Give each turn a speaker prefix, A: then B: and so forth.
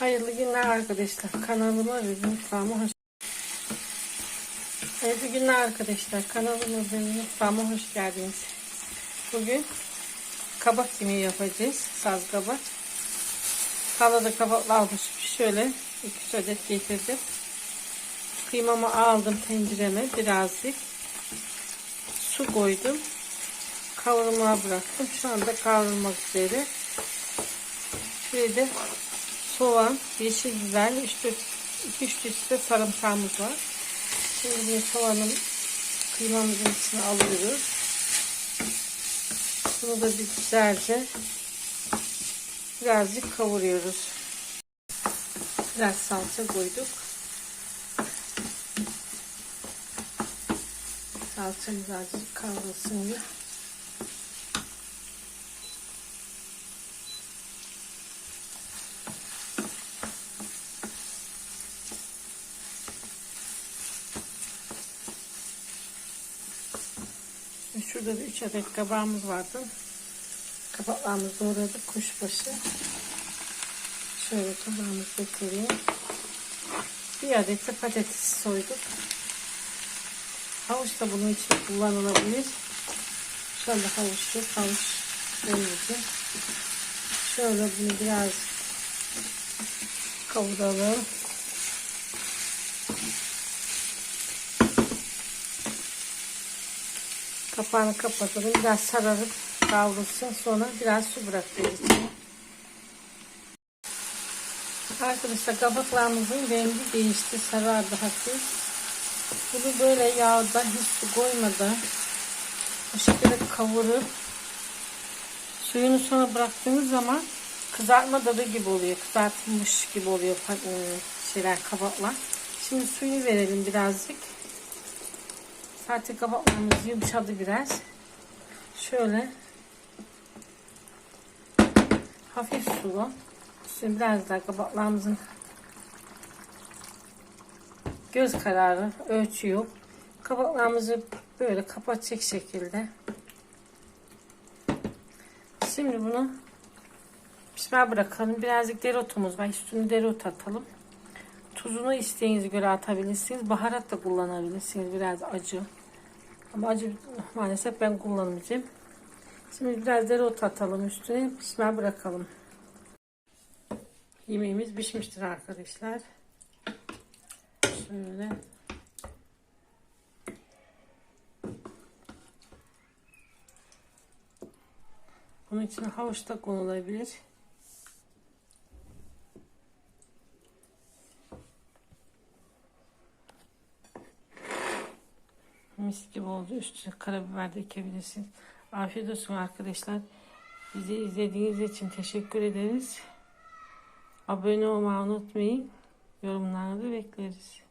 A: Hayırlı günler arkadaşlar. Kanalıma ve mutfağıma hoş Hayırlı günler arkadaşlar. Kanalıma ve mutfağıma hoş geldiniz. Bugün kabak yemeği yapacağız. Saz kabak. Halada kabaklar pişmiş. Şöyle 2 adet getirdim. Kıymamı aldım tencereme birazcık. Su koydum. Kavurmaya bıraktım. Şu anda kavrulmak üzere. Şöyle soğan, yeşil biber, 2-3 diş de sarımsağımız var. Şimdi soğanın kıymamızın içine alıyoruz. Bunu da bir güzelce birazcık kavuruyoruz. Biraz salça koyduk. Salça birazcık kavrulsun diye. Şurada da 3 adet kabağımız vardı. Kabaklarımızı doğradık kuşbaşı. Şöyle tabağımızı döküyorum. Bir adet de patates soyduk. Havuç da bunun için kullanılabilir. Anda havuç yok. Havuç demeyeceğim. Şöyle bunu biraz kavuralım. Kapağını kapatalım. Biraz sararıp kavrulsun. Sonra biraz su bırakıyoruz. Arkadaşlar kabaklarımızın rengi değişti. Sarardı hafif. Bunu böyle yağda hiç su koymadan bu şekilde kavurup suyunu sonra bıraktığınız zaman kızartma tadı gibi oluyor. Kızartılmış gibi oluyor şeyler kabaklar. Şimdi suyu verelim birazcık. Zaten kabaklarımız yumuşadı biraz. Şöyle hafif sulu. Şimdi biraz daha kabaklarımızın göz kararı ölçü yok. Kabaklarımızı böyle kapatacak şekilde. Şimdi bunu pişmeye bırakalım. Birazcık dereotumuz var. Üstüne dereot atalım. Tuzunu isteğinize göre atabilirsiniz. Baharat da kullanabilirsiniz. Biraz acı. Ama acı maalesef ben kullanmayacağım. Şimdi biraz dereotu atalım üstüne. Pişmeye bırakalım. Yemeğimiz pişmiştir arkadaşlar. Şöyle. Bunun içine havuç da konulabilir. Mis gibi oldu. Üstüne karabiber de ekebilirsiniz. Afiyet olsun arkadaşlar. Bizi izlediğiniz için teşekkür ederiz. Abone olmayı unutmayın. Yorumlarınızı bekleriz.